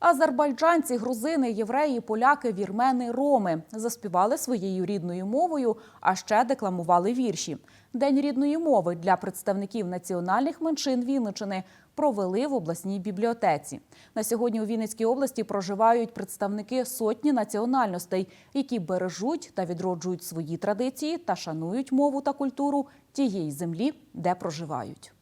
Азербайджанці, грузини, євреї, поляки, вірмени, роми заспівали своєю рідною мовою, а ще декламували вірші. День рідної мови для представників національних меншин Вінничини провели в обласній бібліотеці. На сьогодні у Вінницькій області проживають представники сотні національностей, які бережуть та відроджують свої традиції та шанують мову та культуру тієї землі, де проживають.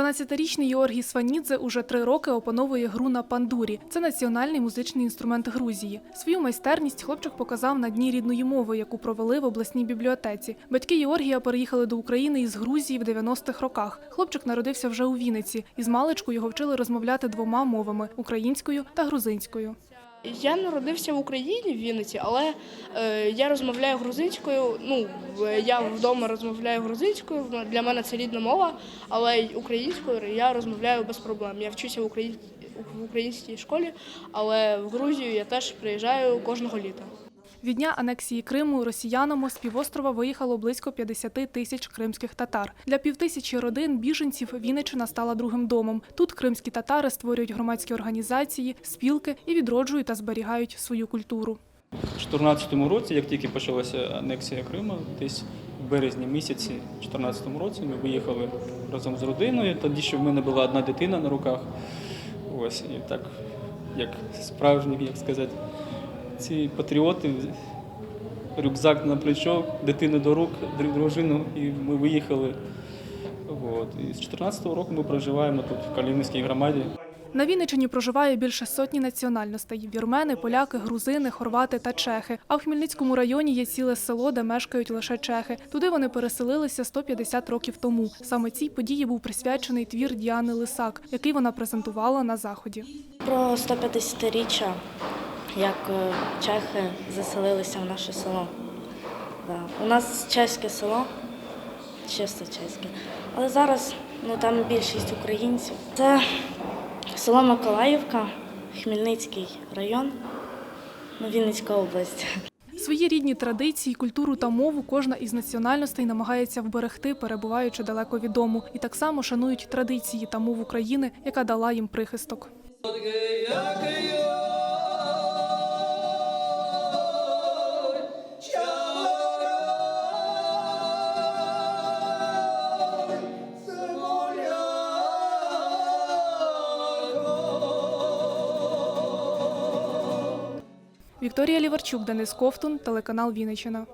12-річний Георгій Сванідзе уже три роки опановує гру на пандурі. Це національний музичний інструмент Грузії. Свою майстерність хлопчик показав на дні рідної мови, яку провели в обласній бібліотеці. Батьки Георгія переїхали до України із Грузії в 90-х роках. Хлопчик народився вже у Вінниці. Із маличку його вчили розмовляти двома мовами українською та грузинською. Я народився в Україні в Вінниці, але е, я розмовляю грузинською. Ну я вдома розмовляю грузинською. Для мене це рідна мова, але українською я розмовляю без проблем. Я вчуся в, Україні в українській школі, але в Грузію я теж приїжджаю кожного літа. Від дня анексії Криму росіянами з півострова виїхало близько 50 тисяч кримських татар. Для півтисячі родин біженців Вінниччина стала другим домом. Тут кримські татари створюють громадські організації, спілки і відроджують та зберігають свою культуру. У 2014 році, як тільки почалася анексія Криму, десь в березні місяці 2014 році ми виїхали разом з родиною. Тоді ще в мене була одна дитина на руках. Ось і так, як справжні, як сказати, ці патріоти, рюкзак на плечо, дитину до рук, дружину, і ми виїхали. От. І з 2014 року ми проживаємо тут в Калінівській громаді. На Вінниччині проживає більше сотні національностей: вірмени, поляки, грузини, хорвати та чехи. А в Хмельницькому районі є ціле село, де мешкають лише чехи. Туди вони переселилися 150 років тому. Саме цій події був присвячений твір Діани Лисак, який вона презентувала на заході. Про 150-річчя, як е, чехи заселилися в наше село. У нас чеське село, чисто чеське. Але зараз ну, там більшість українців. Це село Миколаївка, Хмельницький район, ну, Вінницька область. Свої рідні традиції, культуру та мову кожна із національностей намагається вберегти, перебуваючи далеко від дому, і так само шанують традиції та мову країни, яка дала їм прихисток. Вікторія Ліварчук, Денис Ковтун, телеканал Вінниччина.